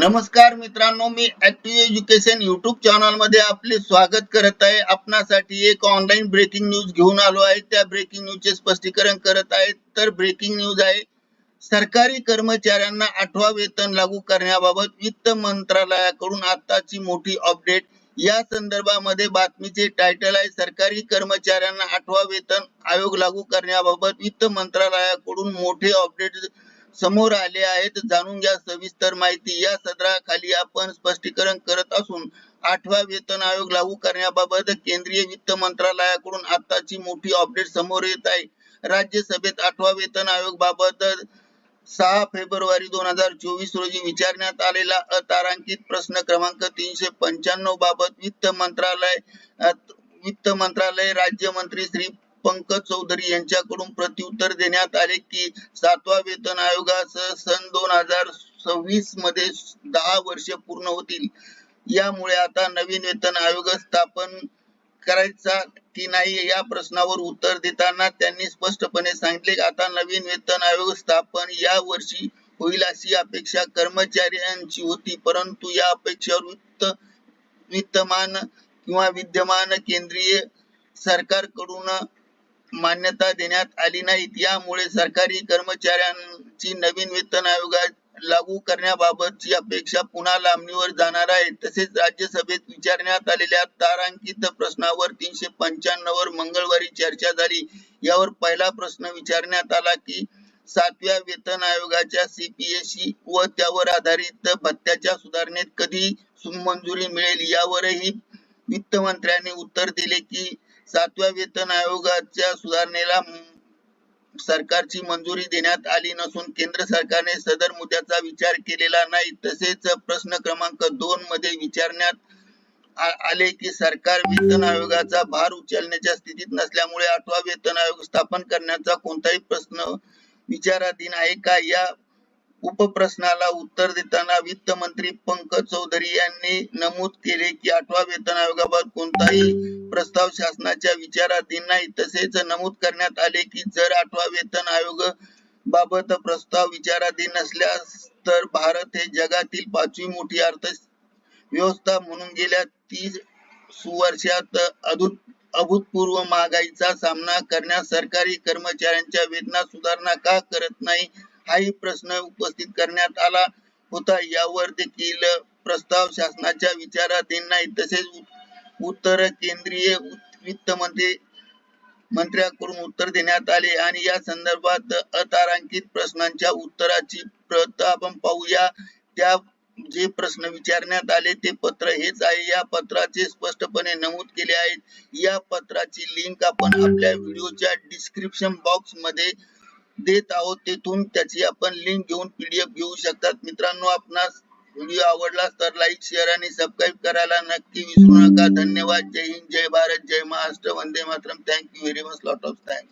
नमस्कार मित्रांनो मी ऍक्टिव्ह एज्युकेशन युट्यूब चॅनलमध्ये आपले स्वागत करत आहे. आपणासाठी एक ऑनलाईन ब्रेकिंग न्यूज घेऊन आलो आहे. त्या ब्रेकिंग न्यूजचे स्पष्टीकरण करत आहे. तर ब्रेकिंग न्यूज आहे सरकारी कर्मचाऱ्यांना आठवा वेतन लागू करण्याबाबत वित्त मंत्रालयाकडून आताची मोठी अपडेट या संदर्भामध्ये बातमीचे टायटल आहे सरकारी कर्मचाऱ्यांना आठवा वेतन आयोग लागू करण्याबाबत वित्त मंत्रालयाकडून मोठे अपडेट समोर आले आहेत. जाणून घ्या सविस्तर माहिती. या सदराखाली आपण स्पष्टीकरण करत असून आठवा वेतन आयोग लागू करण्याबाबत केंद्रीय वित्त मंत्रालयाकडून आताची मोठी अपडेट समोर येत आहे. राज्यसभेत आठवा वेतन आयोग बाबत सहा फेब्रुवारी दोन हजार चोवीस रोजी विचारण्यात आलेला अतारांकित प्रश्न क्रमांक तीनशे पंच्याण्णव बाबत वित्त मंत्रालय वित्त मंत्रालय राज्यमंत्री श्री पंकज चौधरी यांच्याकडून प्रत्युत्तर देण्यात आले की सातवा वेतन आयोगासह सन दोन हजार सव्वीसमध्ये दहा वर्ष पूर्ण होतील. यामुळे आता नवीन वेतन आयोग स्थापन करायचा की नाही या प्रश्नावर उत्तर देताना त्यांनी स्पष्टपणे सांगितले की आता नवीन वेतन आयोग स्थापन या वर्षी होईल अशी अपेक्षा कर्मचाऱ्यांची होती. परंतु या अपेक्षेवर वित्त वित्तमान किंवा विद्यमान केंद्रीय सरकारकडून मान्यता देण्यात आली नाहीत. यामुळे सरकारी कर्मचाऱ्यांची नवीन वेतन आयोगात लागू करण्याबाबतची अपेक्षा पुन्हा लांबणीवर जाणार आहे. तसेच राज्यसभेत विचारण्यात आलेल्या तारांकित प्रश्नावर तीनशे पंच्याण्णव वर मंगळवारी चर्चा झाली. यावर पहिला प्रश्न विचारण्यात आला की सातव्या वेतन आयोगाच्या सीपीएसी व त्यावर आधारित भत्त्याच्या सुधारणेत कधी मंजुरी मिळेल? यावरही वित्त मंत्र्यांनी उत्तर दिले की सातव्या वेतन आयोगाच्या सुधारणेला सरकारची मंजुरी देण्यात आली नसून केंद्र सरकारने सदर मुद्द्याचा विचार केलेला नाही. तसेच प्रश्न क्रमांक दोन मध्ये विचारण्यात आले की सरकार वेतन आयोगाचा भार उचलण्याच्या स्थितीत नसल्यामुळे आठवा वेतन आयोग स्थापन करण्याचा कोणताही प्रश्न विचाराधीन आहे का? या उपप्रश्नाला उत्तर देताना वित्त मंत्री पंकज चौधरी यांनी नमूद केले की आठवा वेतन आयोगाबाबत कोणताही प्रस्ताव शासनाच्या विचाराधीन नाही. तसेच नमूद करण्यात आले की जर आठवा वेतन आयोग बाबत प्रस्ताव विचाराधीन नसल्यास तर भारत हे जगातील पाचवी मोठी अर्थ व्यवस्था म्हणून गेल्या तीस सुवर्षात अदूत अभूतपूर्व महागाईचा सामना करण्यास सरकारी कर्मचाऱ्यांच्या वेतनात सुधारणा का करत नाही? हाही प्रश्न उपस्थित करण्यात आला होता. यावर देखील प्रस्ताव शासनाच्या विचाराधीन नाही. तसेच उत्तर केंद्रीय वित्त मंत्री मंत्र्याकडून उत्तर देण्यात आले. आणि या संदर्भात अतारांकित प्रश्नांच्या उत्तराची प्रत आपण पाहूया. त्या जे प्रश्न विचारण्यात आले ते पत्र हेच आहे. या पत्राचे स्पष्टपणे नमूद केले आहे. या पत्राची लिंक आपण आपल्या व्हिडिओच्या डिस्क्रिप्शन बॉक्समध्ये देत आहोत तेथून त्याची आपण लिंक घेऊन पीडीएफ घेऊ शकतात. मित्रांनो आपणास व्हिडिओ आवडला तर लाईक शेअर आणि सबस्क्राईब करायला नक्की विसरू नका. धन्यवाद. जय हिंद जय भारत जय महाराष्ट्र. वंदे Mataram. Thank you very much lot of thanks